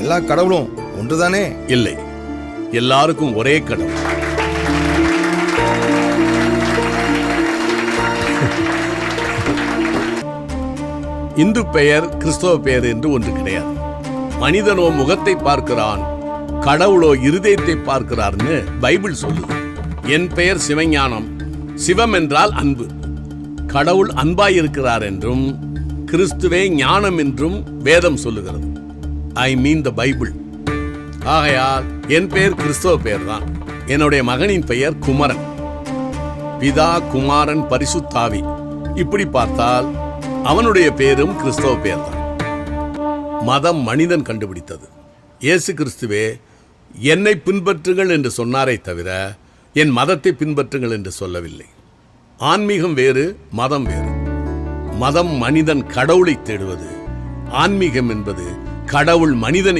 எல்லா கடவுளும் ஒன்றுதானே? இல்லை. எல்லாருக்கும் ஒரே கடவுள். இந்து பெயர் கிறிஸ்தவ பெயர் என்று ஒன்று கிடையாது. மனிதனோ முகத்தை பார்க்கிறான் கடவுளோ இருதயத்தை பார்க்கிறார்னு பைபிள் சொல்லுது. என் பெயர் சிவஞானம். சிவம் என்றால் அன்பு. கடவுள் அன்பாய் இருக்கிறார் என்றும் கிறிஸ்துவே ஞானம் என்றும் வேதம் சொல்லுகிறது. ஐ மீன் த பைபிள் ஆகையால் என் பெயர் கிறிஸ்தவ பெயர் தான் என்னுடைய மகனின் பெயர் குமரன். பிதா குமாரன் பரிசுத்தாவி. இப்படி பார்த்தால் அவனுடைய பேரும் கிறிஸ்தவ பெயர் தான் மதம் மனிதன் கண்டுபிடித்தது. இயேசு கிறிஸ்துவே என்னை பின்பற்றுங்கள் என்று சொன்னாரே தவிர என் மதத்தை பின்பற்றுங்கள் என்று சொல்லவில்லை. ஆன்மீகம் வேறு மதம் வேறு. மதம் மனிதன் கடவுளை தேடுவது ஆன்மீகம் என்பது கடவுள் மனிதனை